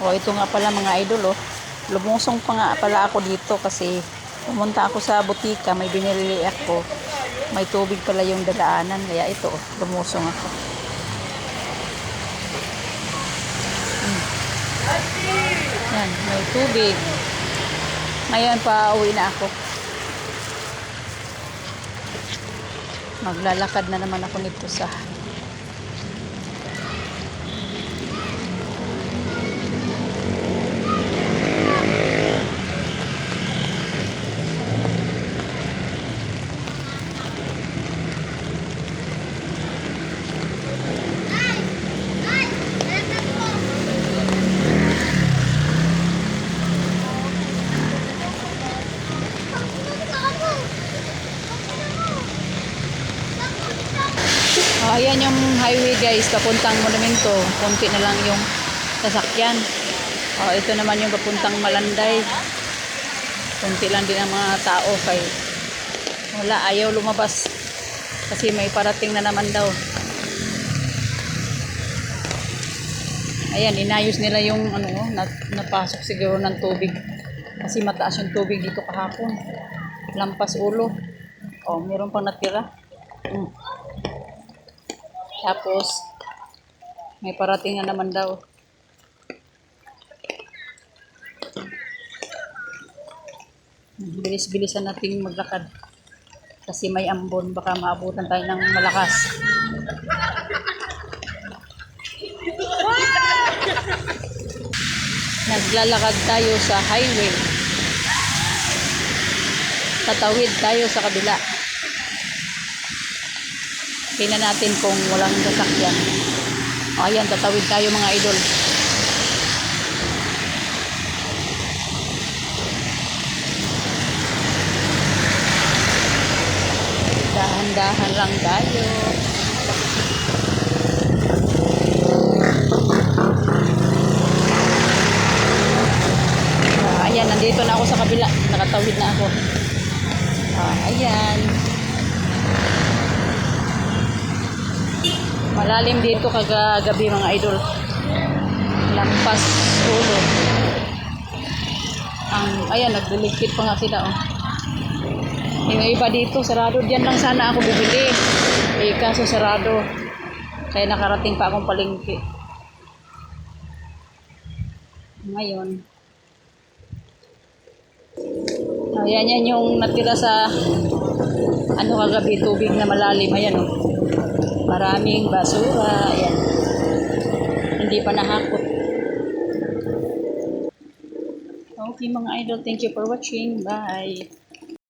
O, ito nga pala mga idol, oh. Lumusong pa nga pala ako dito kasi pumunta ako sa butika, may binili ako. May tubig pala yung dadaanan, kaya ito, oh, lumusong ako. Hmm. Yan, may tubig. Ngayon pa uwi na ako. Maglalakad na naman ako nito sa ayan yung highway guys, papuntang monumento. Kunti na lang yung sasakyan. Oh, ito naman yung papuntang Malanday. Kunti lang din ang mga tao kay wala, ayaw lumabas. Kasi may parating na naman daw. Ayan, inayos nila yung ano, oh, na, napasok siguro ng tubig. Kasi mataas yung tubig dito kahapon. Lampas ulo. Oh, meron pang natira. Mm. Tapos, may parating na naman daw. Bilis-bilisan natin maglakad. Kasi may ambon, baka maabutan tayo ng malakas. Naglalakad tayo sa highway. Tatawid tayo sa kabila. Tingnan natin kung walang sasakyan. O, ayan, tatawid tayo mga idol. Dahan-dahan lang tayo. Ah, ayan, nandito na ako sa kabila. Nakatawid na ako. Ah, ayan. Malalim dito kagagabi mga idol. Lampas ulo. Ang, ayan, nagliligpit pa nga sila. Oh. Yung iba dito, sarado. Diyan lang sana ako bibili. Eh, kaso sarado. Kaya nakarating pa akong palengke. Ngayon. Ayan yan yung natira sa ano kagabi, tubig na malalim. Ayan oh. Maraming basura. Ayan. Hindi pa nahakot. Okay mga idol, thank you for watching. Bye.